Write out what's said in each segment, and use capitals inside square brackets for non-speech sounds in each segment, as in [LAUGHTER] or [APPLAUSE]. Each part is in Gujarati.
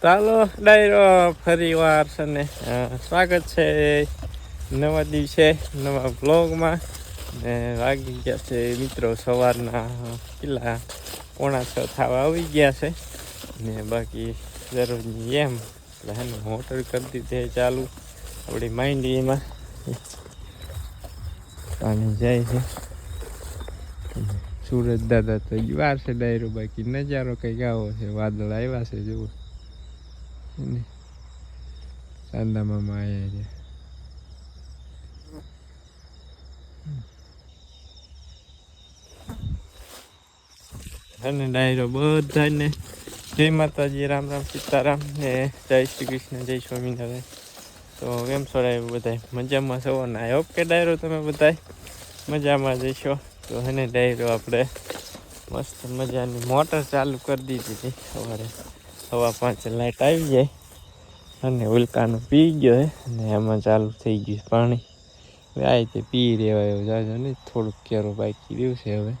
ચાલો, ડાયરો ફરી વાર છે ને સ્વાગત છે નવા દિવસે, નવા બ્લોગમાં ને વાગી ગયા છે મિત્રો સવારના કેટલા? પોણા છ થવા આવી ગયા છે. ને બાકી જરૂરની એમ, એટલે હે મોટર કરી દીધી ચાલુ. આપણી માંડવીમાં પાણી જાય છે. સુરત દાદા તો વાર છે ડાયરો, બાકી નજારો કંઈક આવો છે, વાદળ આવ્યા છે, જુઓ. ને સાંદા મામા આવ્યા છે અને ડાયરો બધાને જય માતાજી રામ રામ સીતારામ ને જય શ્રી કૃષ્ણ જય સ્વામિનારાયણ તો કેમ છો બધા મજામાં છો? ને આઈ હોપ કે ડાયરો તમે બધા મજામાં જઈશો તો એને ડાયરો આપણે મસ્ત મજાની મોટર ચાલુ કરી દીધી હતી સવારે. સવા પાંચે લાઇટ આવી જાય અને ઉલ્કાનું પી ગયો અને એમાં ચાલુ થઈ ગયું પાણી. હવે આ રીતે પી રહેવાય એવું જાજો નહીં, થોડુંક કેરો બાકી રહ્યું છે હવે.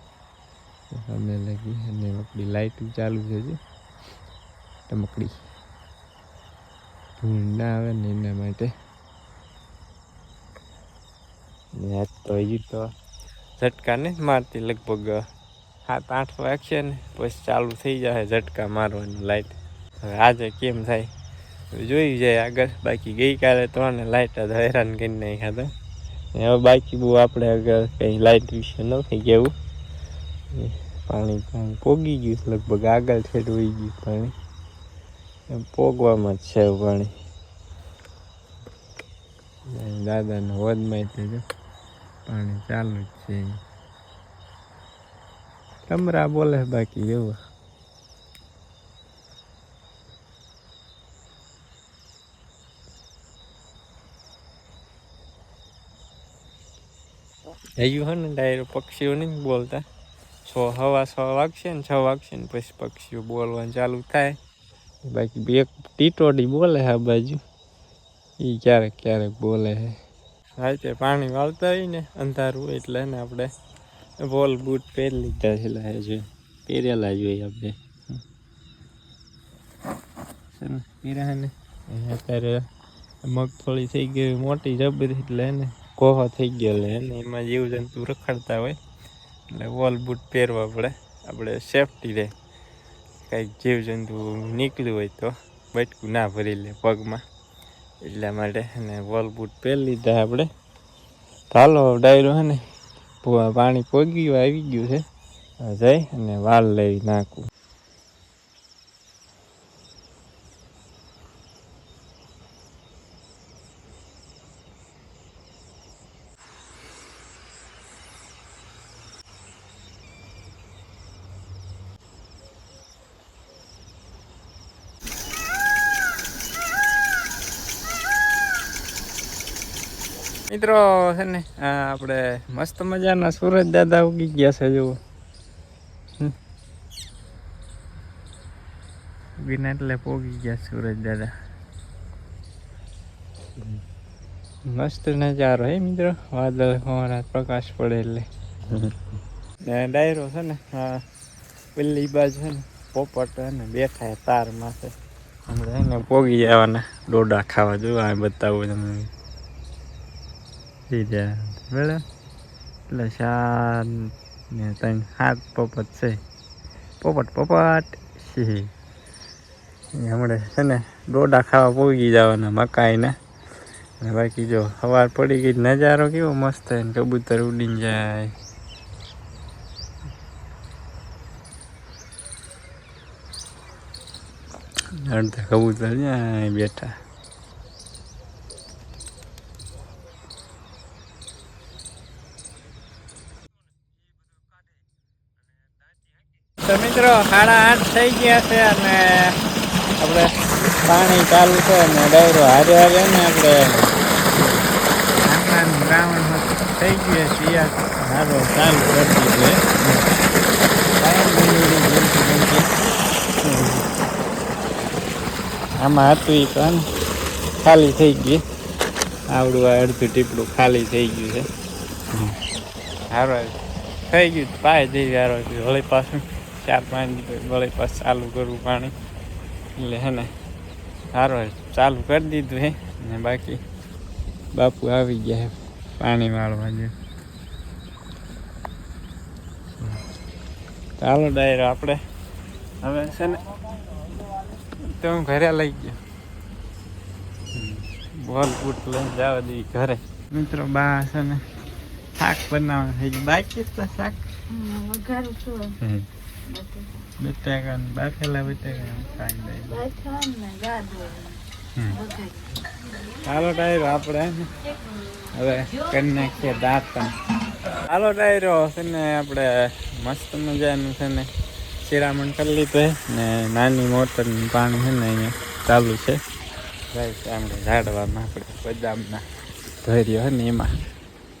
અમે લગી અને આપણી લાઇટ ચાલુ છે જો ટમકડી. ધૂળ ના આવે ને એના માટે. ને આજ તો હજી તો ઝટકા ને મારતી, લગભગ સાત આઠ વાગશે ને, પછી ચાલુ થઈ જશે ઝટકા મારવાની લાઇટ આજે કેમ થાય? જોઈ જાય આગળ. બાકી ગઈકાલે તો ને લાઇટ જ હેરાન કરી નાખ્યા હતા. હવે બાકી બહુ આપણે આગળ કંઈ લાઇટ વિશે નથી કહેવું. પાણી પાણી પોગી ગયું લગભગ આગળ છેડ વહી ગયું પાણી. એમ પોગવામાં જ છે પાણી. દાદાને તે જો પાણી ચાલુ જ છે કમરા બોલે બાકી એવું. હજુ હોય ને, ડાયરો પક્ષીઓ નહીં બોલતા. છ, હવા છ વાગશે ને, છ વાગશે ને, પછી પક્ષીઓ બોલવાનું ચાલુ થાય. બાકી બે ટીટોડી બોલે હા બાજુ. એ ક્યારેક ક્યારેક બોલે છે. રાતે પાણી વાળતા હોય ને, અંધારું એટલે ને આપણે બોલ બૂટ પહેરી લીધા છે લાગે છે. પહેરેલા જોઈએ આપણે. ને પહેર્યા ને. અત્યારે મગફળી થઈ ગઈ, મોટી જબરી એટલે એને કોહો થઈ ગયો એને એમાં જીવજંતુ રખડતા હોય, એટલે વોલ બૂટ પહેરવા પડે. આપણે સેફટી રહે. કાંઈક જીવજંતુ નીકળ્યું હોય તો બટકું ના ભરી લે પગમાં. એટલા માટે અને વોલ બૂટ પહેરી લીધા આપણે. ચાલો ડાયરો હે ને પાણી પોગી આવી ગયું છે. જઈ અને વાલ લઈ નાખું. મિત્રો, છે ને આપણે મસ્ત મજાના સુરજ દાદા ઉગી ગયા છે, જુઓ. ઉગીને એટલે પોગી ગયા સુરજ દાદા. મસ્ત નજારો, હે મિત્રો? વાદળ, હોવાના પ્રકાશ પડે એટલે. ડાયરો છે ને પેલી બાજુ છે ને, પોપટ ને બેઠા તાર માથે. હમણાં એને પોગી જવાના, ડોડા ખાવા જોવા બતાવું તમને. સીધા બરાબર એટલે શાન ને ત્રણ હાથ પોપટ છે પોપટ પોપટ. એ હમણાં છે ને ડોડા ખાવા પોગી જવાના મકાઈના અને બાકી જો સવાર પડી ગઈ નજારો કેવો મસ્ત છે ને કબૂતર ઉડીને જાય અડધા કબૂતર ત્યાં બેઠા તો મિત્રો, સાડા આઠ થઈ ગયા છે અને આપણે પાણી ચાલુ છે અને ડાયરો હારે હારે ને આપણે બ્રાહ્મણ થઈ ગયું છે સારો ચાલુ કરતી છે. આમાં હતું એ પણ ખાલી થઈ ગઈ. આવડું આ અડધું ટીપડું ખાલી થઈ ગયું છે. હારો, થઈ ગયું. પાય જેવી હારો વળી પાછું. ચાર પાંચ વળી પાસે ચાલુ કરવું પાણી. એટલે હે ને સારું ચાલુ કરી દીધું હે. ને બાકી બાપુ આવી ગયા પાણી વાળવા જે ચાલો ડાયરો આપણે હવે છે ને તો હું ઘરે લઈ ગયો. બોલ બૂટ લઈને જવા દઈ ઘરે. મિત્રો બા છે ને શાક ગયું બાકી તો શાક? વઘારું છું. બટાકા બાફેલા બટાકા ચાલો ડાયરો આપણે હવે કરી નાખીએ દાંત ચાલો ડાયરો છે ને આપણે મસ્ત મજાનું છે ને શિરામણ કરી લીધું ને નાની મોટરનું પાણી છે ને અહીંયા ચાલુ છે આપણે ઝાડવામાં આપણે બદામના ધૈર્ય છે ને એમાં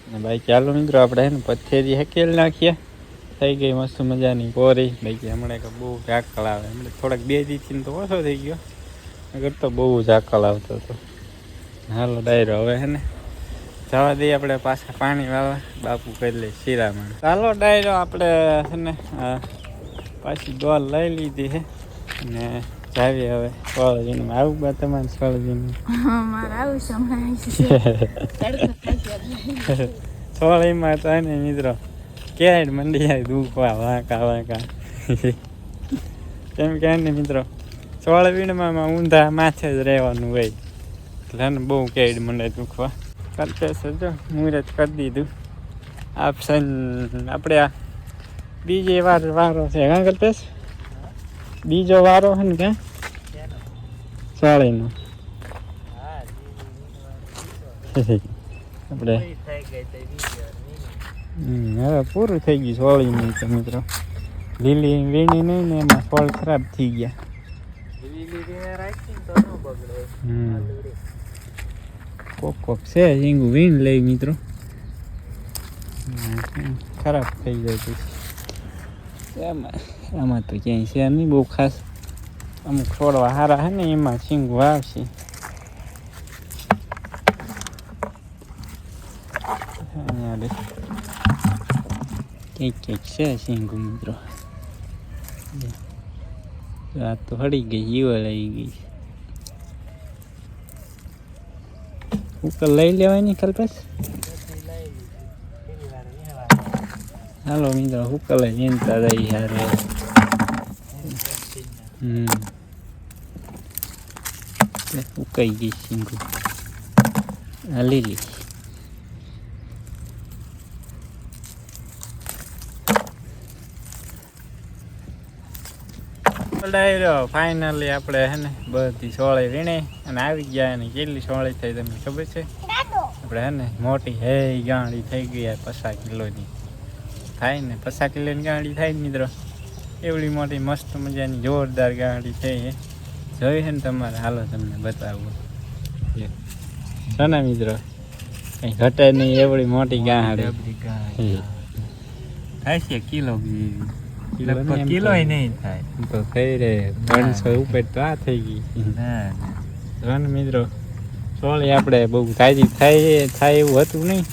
ને ભાઈ ચાલો મિત્રો આપણે છે ને પથ્થેરી હકેલ નાખીએ થઈ ગઈ મસ્ત મજાની કોરી બાકી હમણાં કે બહુ ઝાકળ આવે. હમણાં થોડાક બે દીથી તો ઓછો થઈ ગયો. અગર તો બહુ ઝાકળ આવતો હતો. હાલો ડાયરો હવે હે ને. જવા દઈએ આપણે પાછા પાણી વાળવા. બાપુ કરી લઈ શિરામણ ચાલો ડાયરો આપણે છે ને પાછી ડોલ લઈ લીધી છે ને જાવી હવે સોળજીનું આવું બા તમારે સોળજીનું સોળીમાં [LAUGHS] તો હે ને મિત્રો ક્યાંય મંડી જાય દુખવા વાંકા વાંકા. કેમ કે ને મિત્રો સોળવીણમાં ઊંધા માથે જ રહેવાનું હોય. એટલે હે ને બહુ કેડ મંડે દુખવા કરતે છે જો મુહૂર્ત કરી દીધું. આપશન આપણે આ બીજે વાર વારો છે કાં કરતે બીજો વારો છે ને ક્યાં? સોળીનો. [LAUGHS] આપણે હવે પૂરું થઈ ગયું સોળી તો મિત્રો. લીલી વીણી નહીં ને એમાં ફળ ખરાબ થઈ ગયા. કોક કોક છે, હિંગુ વીણ લઈ મિત્રો. ખરાબ થઈ જાય પછી એમાં તો ક્યાંય છે નહીં, બહુ ખાસ. અમુક છોડવા સારા છે ને, એમાં શીંગું આવશે અહીંયા રે. કંઈક કંઈક છે શીંગુ મિત્રો આ તો હળી ગઈ ઈવળ આવી ગઈ. ઉપર લઈ લેવાની કલ્પેશ હાલો મિત્રો હુકલ ચિંતા રહી સારું હમ. ઉકાઈ ગઈ સિંગુ આ લીલી ડાયરો ફાઇનલી આપણે હે ને બધી સોળે વીણે અને આવી ગયા અને કેટલી સોળે થઈ તમને ખબર છે? આપણે હે ને મોટી હે ગાંડી થઈ ગઈ પસા કિલોની. થાય ને પસા કિલોની ગાંડી થાય ને મિત્રો. એવડી મોટી મસ્ત મજાની જોરદાર ગાંડી થઈ જોઈ છે ને તમારે હાલો તમને બતાવું. છે ને મિત્રો કઈ ઘટે નહીં એવડી મોટી ગાંડી. થાય છે કિલો લગભગ કિલો નહીં થાય. તો થઈ રે. ત્રણસો ઉપર તો આ થઈ ગઈ. રન મિત્રો સોળી આપણે બહુ તાજી થાય થાય એવું હતું નહીં.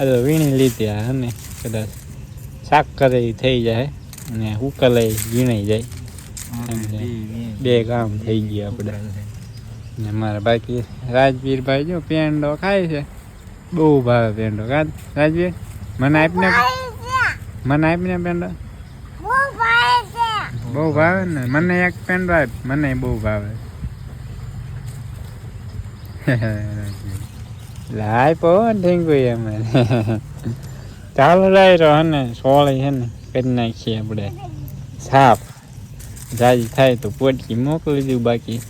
આ તો વીણી લીધી આ અને કદાચ શાક કરે થઈ જાય અને ઉકલે વીણાઈ જાય. બે કામ થઈ ગયા આપણે. ને મારા બાકી રાજવીરભાઈ જો પેંડો ખાય છે. બહુ ભાવે પેંડો. કા રાજવીર મને આપને. મને આપને પેંડો. બહુ ભાવે ને? મને એક પેન ડ્રાઈવ મને બહુ ભાવે. લાય પો ઢીંગુ અમે. ચાલો લાય રહો ને? સોળી છે ને? કરી નાખીએ આપણે. સાફ. જાજી થાય તો પોટકી મોકલી દઉં, બાકી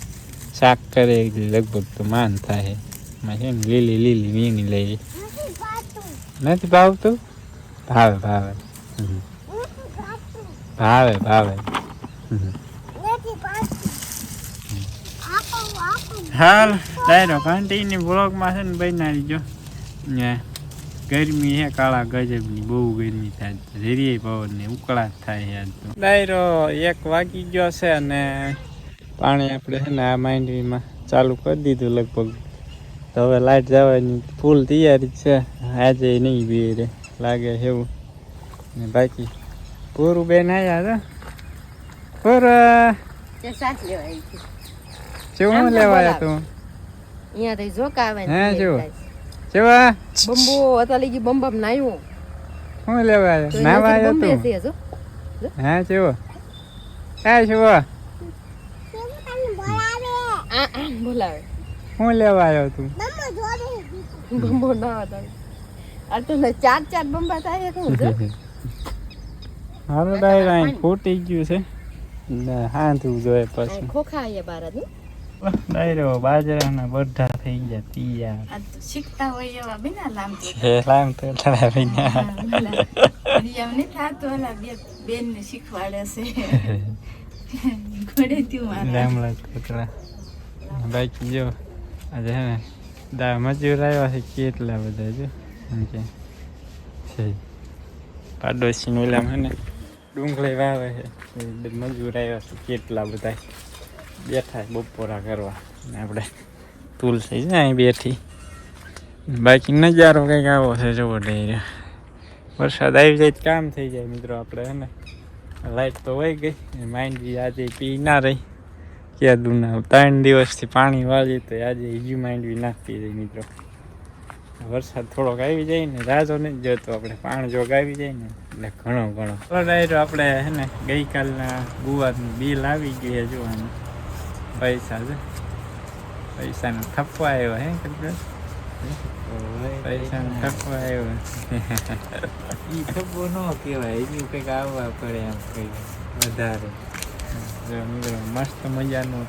શાક કરે લગભગ તો માન થાય. એમાં છે ને લીલી લીલી વીણી લઈ નથી ભાવતું? ભાવે ભાવે. ભાવે ભાવે. હાલ ડાયરો કન્ટિન્યુ બ્લોગમાં છે ને બનાવી જો. ગરમી હે કાળા ગજબની, બહુ ગરમી થાય. ધીરે પવન ને ઉકળાટ થાય તો. ડાયરો એક વાગી ગયો છે અને પાણી આપણે છે ને આ માંડવીમાં ચાલુ કરી દીધું લગભગ. તો હવે લાઈટ જવાની ફૂલ તૈયારી છે. આજે નહીં બી રે લાગે એવું. ને બાકી, પૂરું બેન આવ્યા હતા? પૂરા તે સાસ લેવા આવી છે. શું આમ તો અહીંયા તો જોકા આવે હે, જો. કેવા બંબો અતાલી ગઈ બંબમ નાયું. હું લેવા તો આવ્યો નાવા આવ્યો તું? હે? જો હા કેવો આ આ બોલાવે. હું લેવા આવ્યો તું? બંબો ના હતા આ તો ચાર ચાર બંબા થાય [LAUGHS] હારું ડાયર ફૂટી ગયું છે. ને હાંધવું જોઈએ પછી. ખોખા આયા ડાયરો બાજરાના બધા થઈ ગયા તિયા. શીખતા હોય એવા બિના લામ હે લામ તો તારા વિના એમ નહીં થતું ઓલા બે બેન ને શીખવાડે છે. ઘોડે ત્યું મારા. લામલા કૂતરા બાકી જો આજે હે ને દા મજૂર આવ્યા છે કેટલા બધા જો. એમ કે પાડોશી નું ઓલામ હે ને. ડુંગળી વાવે છે. મજૂર આવ્યા છે, કેટલા બધા. બેઠા બપોરા કરવા. ને આપણે તુલસી છે અહીં બેઠી. બાકી નજારો કંઈક આવો છે જોવો ડેરે વરસાદ આવી જાય તો કામ થઈ જાય મિત્રો આપણે, હે ને? લાઈટ તો વહી ગઈ. બી આજે પી ના રહી. ક્યાં દૂના ત્રણ દિવસથી પાણી વાળી તો આજે હજુ બી નાખતી રહી મિત્રો. વરસાદ થોડોક આવી જાય ને રાજો નહીં જતો આપણે પાણ જોગ આવી જાય ને એટલે ઘણો ઘણો. ડાયરો આપણે હે ને ગઈકાલના ગુવારનું બિલ આવી ગયું છે જોવાનું. પૈસા છે. પૈસાનો થપ્પો આવ્યો હે પૈસાનો થપ્પો આવ્યો. એ થપ્પો ન કહેવાય એની કંઈક આવવા પડે એમ કઈ વધારે. જો મિત્રો મસ્ત મજાનું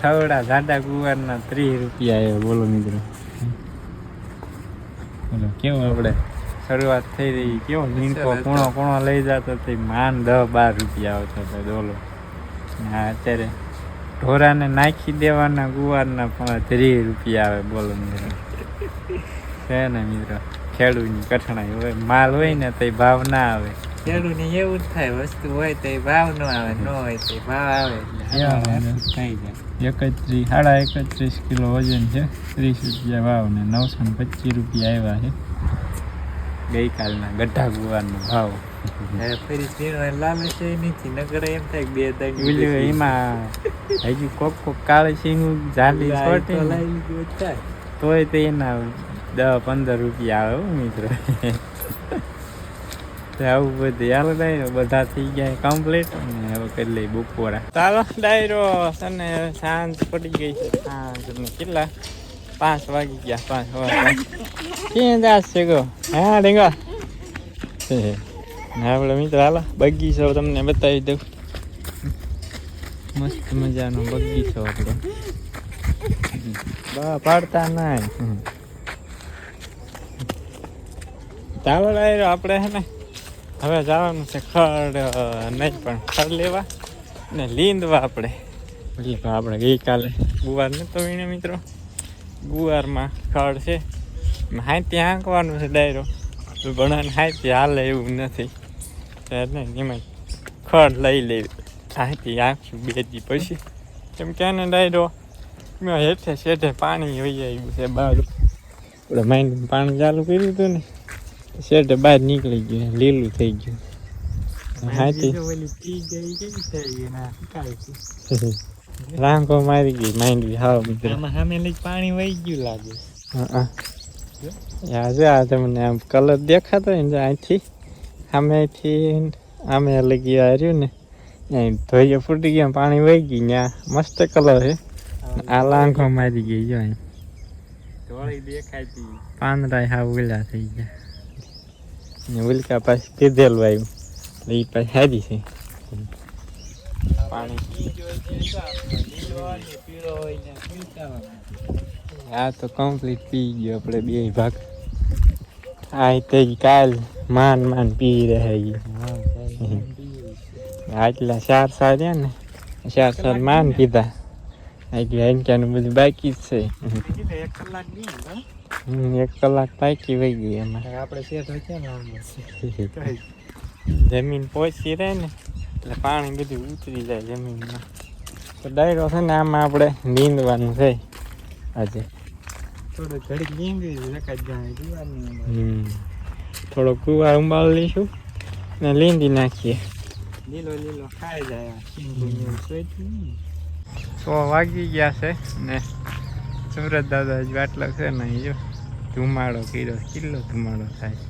ઠવડા જાડા ગુવારના ત્રીસ રૂપિયા આવ્યો બોલો મિત્રો. બોલો કેવું આપણે શરૂઆત થઈ રહી? કેવો લીંકો કોણો કોણો લઈ જતો તે માન દસ બાર રૂપિયા આવતો હતો ડોલો હા અત્યારે ઢોરાને નાખી દેવાના ગુવારના પણ ત્રીસ રૂપિયા આવે બોલો મિત્રો. છે ને મિત્રો? ખેડૂતની કઠણાઈ હોય માલ હોય ને તો ભાવ ના આવે. ખેડૂતને એવું જ થાય વસ્તુ હોય તો ભાવ ન આવે ન હોય તો ભાવ આવે. થઈ જાય. એકત્રીસ સાડા એકત્રીસ કિલો વજન છે. ત્રીસ રૂપિયા ભાવ ને નવસો ને પચીસ રૂપિયા આવ્યા છે. ગઈકાલના ગઢા ગુવાનો ભાવ. હવે ફરી લાવે છે એ નથી નગર એમ થાય કે બે ત્રણ એમાં હજી કોક કોક કાળી થાય. તોય તે એના દસ પંદર રૂપિયા આવે હો મિત્રો. આવું બધું હાલો બધા થઈ ગયા કમ્પ્લીટ ને હવે કરી લઈ બપોરા. ચાલો ડાયરો તને સાંજ પડી ગઈ છે. સાંજ કેટલા? પાંચ વાગી ગયા, પાંચ વાગ્યા ક્યાં જાસ છે ગો? હા ડેંગા આપણે મિત્રો, હાલો. બગીચો તમને બતાવી દઉં. મસ્ત મજાનો બગીચો આપણો. બા, પાડતા ના ચાલો ડાયરો આપણે હે ને, હવે જવાનું છે ખડ, નહીં પણ ખડ લેવા. ને લીંદવા આપણે તો આપણે ગઈકાલે ગુવાર નહોતો વીણે મિત્રો. ગુવારમાં ખડ છે. હાથી હાંકવાનું છે ડાયરો. ભણાને હાથી હાલે એવું નથી. એટલે એમાં ખડ લઈ લેવી હાથી આંખ્યું બે દી પછી. કેમ કે આને ડાયરો હેઠે શેઠે પાણી હોઈ આવ્યું છે બહાર. આપણે માઇન્ડ પાણી ચાલુ કર્યું હતું ને શેઠે બહાર નીકળી ગયું, લીલું થઈ ગયું. છે [LAUGHS] રાંગો મારી ગઈ બી હાવ મિત્રો. સામે લઈ પાણી વહી ગયું લાગે. હા આજે આ તમને આમ કલર દેખાતો ને અહીંથી સામેથી આમે લગી આવ્યું ને અહીં ધોઈએ ફૂટી ગયા પાણી વહી ગયું ત્યાં મસ્ત કલર છે. આ લાંઘો મારી ગઈ જો અહીં. ધોળી દેખાતી પાંદડા હાવ ઉલા થઈ ગયા. ને ઉલકા પાછી કીધેલું આવ્યું એટલે એ પાછી છે. પાણી ને ને આ તો કમ્પ્લીટ પી ગયો આપણે બે ભાગ. આ તે કાલ માન માન પી રહ્યા આટલા ચાર સાર ને ચાર સાર માન પીધા અંક્યાનું બધું બાકી જ છે. એક કલાક બાકી વહી ગઈ એમાં. આપણે હોય [LAUGHS] જમીન પહોંચી રહે ને એટલે પાણી બધું ઉતરી જાય જમીનમાં. તો ડાયરો છે ને આમાં આપણે નીંદવાનું છે આજે. થોડો ઘડીક નીંદી થોડો કુવા ઉંબાળ લઈશું ને લીંદી નાખીએ. લીલો લીલો ખાઈ જાય સો વાગી ગયા છે ને સુરત દાદા જ બાટલો છે ને જો ધુમાડો કર્યો કિલ્લો ધુમાડો થાય